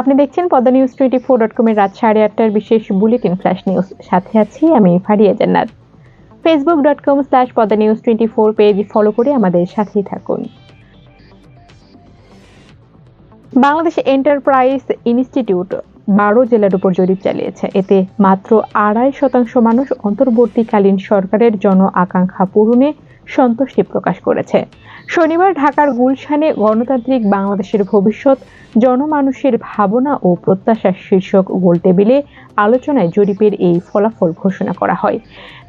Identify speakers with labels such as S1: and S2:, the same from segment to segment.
S1: আপনি দেখছেন Padma news twenty four dot কমের রাত সাড়ে আটটার বিশেষ বুলেটিন ফ্ল্যাশ নিউজ। সাথে আছি আমি Faria Jannat. Facebook dot com slash Padma news twenty four page follow করে আমাদের সাথেই থাকুন। বাংলাদেশ এন্টারপ্রাইজ ইনস্টিটিউট বারো জেলার উপর জরিপ চালিয়েছে। এতে মাত্র আড়াই শতাংশ মানুষ অন্তর্বর্তীকালীন সরকারের জন আকাঙ্ক্ষা পূরণে সন্তুষ্টি প্রকাশ করেছে। শনিবার ঢাকার গুলশানে গণতান্ত্রিক বাংলাদেশের ভবিষ্যৎ, জনমানুষের ভাবনা ও প্রত্যাশা শীর্ষক গোলটেবিলে আলোচনায় জরিপের এই ফলাফল ঘোষণা করা হয়।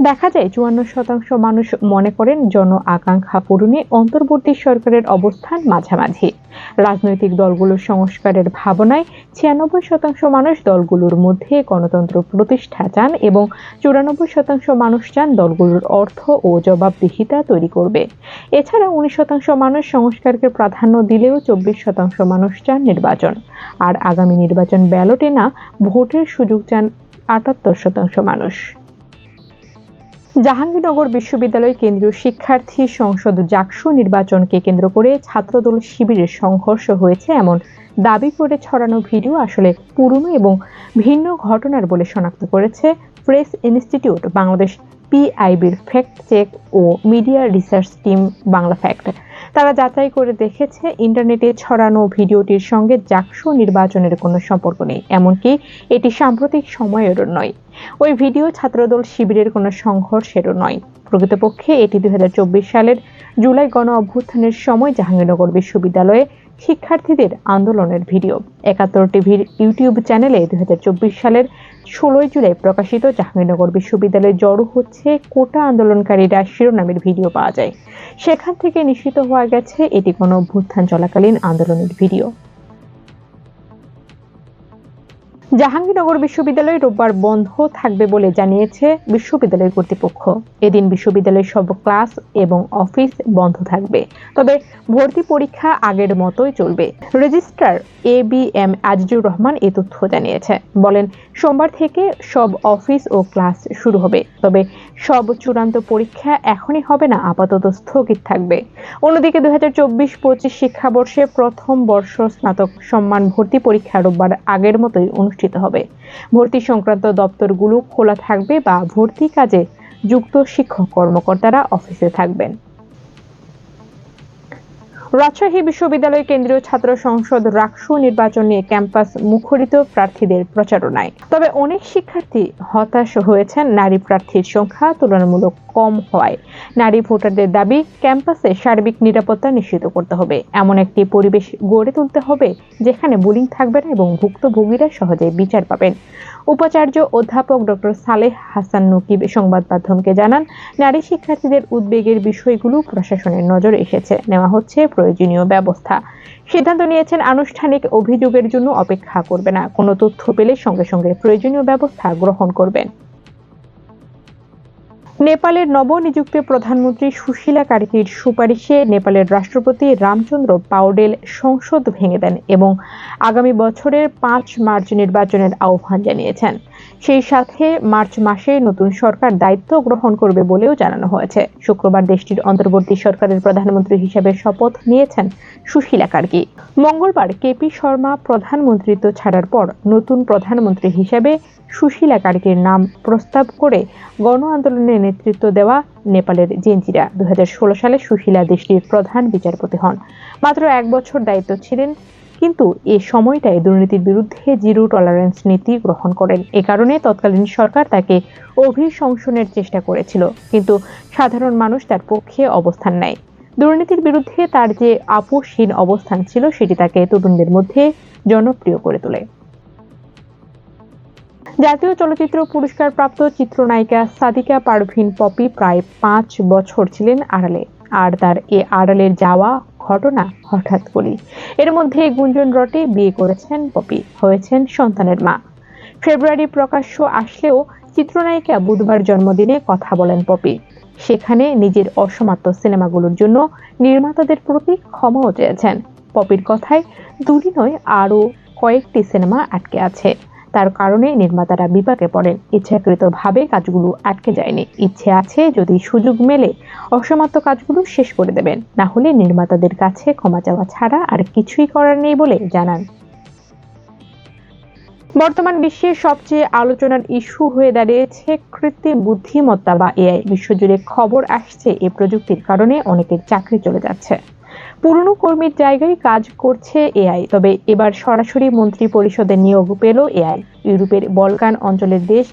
S1: দেখা যায়, চুয়ান্ন শতাংশ মানুষ মনে করেন জন আকাঙ্ক্ষা পূরণে অন্তর্বর্তী সরকারের অবস্থান মাঝামাঝি। রাজনৈতিক দলগুলোর সংস্কারের ভাবনায় ছিয়ানব্বই শতাংশ মানুষ দলগুলোর মধ্যে গণতন্ত্র প্রতিষ্ঠা চান এবং চুরানব্বই শতাংশ মানুষ চান দলগুলোর অর্থ ও জবাবদিহিতা তৈরি করবে। এছাড়া উনিশ শতাংশ মানুষ সংস্কারকে প্রাধান্য দিলেও চব্বিশ শতাংশ মানুষ চান নির্বাচন। আর আগামী নির্বাচন ব্যালটে না, ভোটের সুযোগ চান আটাত্তর শতাংশ মানুষ। জাহাঙ্গীরনগর বিশ্ববিদ্যালয় কেন্দ্রীয় শিক্ষার্থী সংসদ জাকসু নির্বাচনকে কেন্দ্র করে ছাত্রদল শিবিরের সংঘর্ষ হয়েছে এমন দাবি করে ছড়ানো ভিডিও আসলে পুরনো এবং ভিন্ন ঘটনার বলে শনাক্ত করেছে প্রেস ইনস্টিটিউট বাংলাদেশ পিআইবির ফ্যাক্ট চেক ও media research team Bangla fact তারা যাচাই করে দেখেছে, ইন্টারনেটে ছড়ানো ভিডিওটির সঙ্গে জাকসু নির্বাচনের কোনো সম্পর্ক নেই, এমনকি এটি সাম্প্রতিক সময়েরও নয়। ওই ভিডিও ছাত্রদল শিবিরের কোনো সংঘর্ষেরও নয়। প্রকৃতপক্ষে এটি দুই হাজার চব্বিশ সালের জুলাই গণ অভ্যুত্থানের সময় জাহাঙ্গীরনগর বিশ্ববিদ্যালয়ে শিক্ষার্থীদের আন্দোলনের ভিডিও। একাত্তর টিভির ইউটিউব চ্যানেলে দুই হাজার চব্বিশ সালের ষোলোই জুলাই প্রকাশিত জাহাঙ্গীরনগর বিশ্ববিদ্যালয়ে জড়ো হচ্ছে কোটা আন্দোলনকারীরা শিরোনামের ভিডিও পাওয়া যায়। সেখান থেকে নিশ্চিত হওয়া গেছে এটি কোনো অভ্যুত্থান চলাকালীন আন্দোলনের ভিডিও। জাহাঙ্গীরনগর বিশ্ববিদ্যালয় রোববার বন্ধ থাকবে বলে জানিয়েছে বিশ্ববিদ্যালয় কর্তৃপক্ষ। এদিন বিশ্ববিদ্যালয়ের সব ক্লাস এবং অফিস বন্ধ থাকবে। তবে ভর্তি পরীক্ষা আগের মতোই চলবে। Registrar A B M Azizur Rahman এ তথ্য জানিয়েছে। বলেন, সোমবার থেকে সব অফিস ও ক্লাস শুরু হবে। তবে সব চূড়ান্ত পরীক্ষা এখনই হবে না, আপাতত স্থগিত থাকবে। অন্যদিকে দুই হাজার চব্বিশ পঁচিশ শিক্ষাবর্ষে প্রথম বর্ষ স্নাতক সম্মান ভর্তি পরীক্ষা রোববার আগের মতোই অনুষ্ঠিত হবে। ভর্তি সংক্রান্ত দপ্তরগুলো খোলা থাকবে বা ভর্তি কাজে যুক্ত শিক্ষক কর্মকর্তারা অফিসে থাকবেন। রাজশাহী বিশ্ববিদ্যালয় কেন্দ্রীয় ছাত্র সংসদ রাকসু নির্বাচন নিয়ে ক্যাম্পাস মুখরিত প্রার্থীদের প্রচারণায়। তবে অনেক শিক্ষার্থী হতাশ হয়েছেন, নারী প্রার্থীর সংখ্যা তুলনামূলক কম হওয়ায়। নারী ভোটারদের দাবি, ক্যাম্পাসে সার্বিক নিরাপত্তা নিশ্চিত করতে হবে। এমন একটি পরিবেশ গড়ে তুলতে হবে, যেখানে বুলিং থাকবে না এবং ভুক্তভোগীরা সহজে বিচার পাবেন। উপাচার্য অধ্যাপক ডক্টর সালেহ হাসান নকিব সংবাদ মাধ্যমকে জানান, নারী শিক্ষার্থীদের উদ্বেগের বিষয়গুলো প্রশাসনের নজরে এসেছে। নেওয়া হচ্ছে প্রয়োজনীয় ব্যবস্থা। সিদ্ধান্ত নিয়েছেন, আনুষ্ঠানিক অভিযোগের জন্য অপেক্ষা করবে না। কোনো তথ্য পেলে সঙ্গে সঙ্গে প্রয়োজনীয় ব্যবস্থা গ্রহণ করবেন। নেপালের নবনিযুক্ত প্রধানমন্ত্রী সুশীলা কার্কির সুপারিশে নেপালের রাষ্ট্রপতি রামচন্দ্র পাওডেল সংসদ ভেঙে দেন এবং আগামী বছরের পাঁচ মার্চ নির্বাচনের আহ্বান জানিয়েছেন। সেই সাথে মার্চ মাসে নতুন সরকার দায়িত্ব গ্রহণ করবে বলেও জানানো হয়েছে। শুক্রবার দেশটির অন্তর্বর্তী সরকারের প্রধানমন্ত্রী হিসেবে শপথ নিয়েছেন সুশীলা কার্কি। মঙ্গলবার কেপি শর্মা প্রধানমন্ত্রিত্ব ছাড়ার পর নতুন প্রধানমন্ত্রী হিসেবে সুশীলা কার্কির নাম প্রস্তাব করে গণ আন্দোলনে নেতৃত্ব দেওয়া নেপালের জেনজিরা। দু সালে সুশীলা দেশটির প্রধান বিচারপতি হন। মাত্র এক বছর দায়িত্ব ছিলেন, কিন্তু এ সময়টায় দুর্নীতির বিরুদ্ধে জিরো টলারেন্স নীতি গ্রহণ করেন। এ কারণে তৎকালীন সরকার তাকে অভিশংসনের চেষ্টা করেছিল, কিন্তু সাধারণ মানুষ তার পক্ষে অবস্থান নেয়। দুর্নীতির বিরুদ্ধে তার যে আপোষহীন অবস্থান ছিল, সেটি তাকে তরুণদের মধ্যে জনপ্রিয় করে তোলে। জাতীয় চলচ্চিত্র পুরস্কার প্রাপ্ত চিত্রনায়িকা সাদিকা পারভিন পপি প্রায় পাঁচ বছর ছিলেন আড়ালে। আর তার এ আড়ালের যাওয়া ঘটনা হঠাৎ করি এর মধ্যে গুঞ্জন রটে বিয়ে করেছেন পপি, হয়েছেন সন্তানের মা। ফেব্রুয়ারি প্রকাশ্য আসলেও চিত্রনায়িকা বুধবার জন্মদিনে কথা বলেন পপি। সেখানে নিজের অসমাপ্ত সিনেমাগুলোর জন্য নির্মাতাদের প্রতি ক্ষমাও চেয়েছেন। পপির কথায় দুটি নয় আরও কয়েকটি সিনেমা আটকে আছে। তার কারণে নির্মাতারা বিপাকে পড়েন। ইচ্ছাকৃতভাবে কাজগুলো আটকে যায়নি। ইচ্ছে আছে যদি সুযোগ মেলে অসমাপ্ত কাজগুলো শেষ করে দেবেন। না হলে নির্মাতাদের কাছে ক্ষমা চাওয়া ছাড়া আর কিছুই করার নেই বলে জানান। বর্তমান বিশ্বের সবচেয়ে আলোচনার ইস্যু হয়ে দাঁড়িয়েছে কৃত্রিম বুদ্ধিমত্তা বা এআই। বিশ্বজুড়ে খবর আসছে এই প্রযুক্তির কারণে অনেকের চাকরি চলে যাচ্ছে। পুরনো কর্মীর জায়গায় কাজ করছে এআই। তবে এবার সরাসরি মন্ত্রী পরিষদে নিয়োগ পেল এআই। ইউরোপের বলকান অঞ্চলের দেশ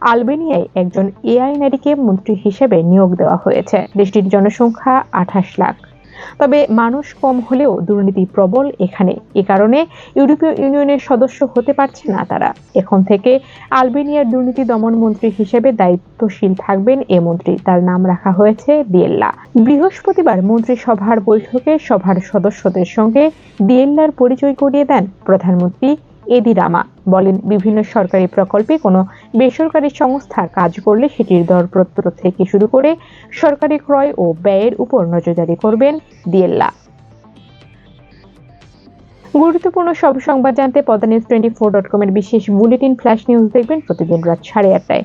S1: আলবেনিয়ায় একজন এআই নারীকে মন্ত্রী হিসেবে নিয়োগ দেওয়া হয়েছে। দেশটির জনসংখ্যা আঠাশ লাখ। তবে মানুষ কম হলেও দুর্নীতি প্রবল এখানে। এ কারণে ইউরোপীয় ইউনিয়নের সদস্য হতে পারছে না তারা। এখন থেকে আলবেনিয়ার দুর্নীতি দমন মন্ত্রী হিসেবে দায়িত্বশীল থাকবেন এ মন্ত্রী। তার নাম রাখা হয়েছে দিয়েল্লা। বৃহস্পতিবার মন্ত্রিসভার বৈঠকে সভার সদস্যদের সঙ্গে দিয়েল্লার পরিচয় করিয়ে দেন প্রধানমন্ত্রী এদি রামা বলেন, বিভিন্ন সরকারি প্রকল্পে কোনো বেসরকারি সংস্থা কাজ করলে সেটির দরপত্র থেকে শুরু করে সরকারি ক্রয় ও ব্যয়ের উপর নজরদারি করবেন দিয়েল্লা। গুরুত্বপূর্ণ সব সংবাদ জানতে পদানিউজ টোয়েন্টি ফোর ডট কমের বিশেষ বুলেটিন ফ্ল্যাশ নিউজ দেখবেন প্রতিদিন রাত সাড়ে আটটায়।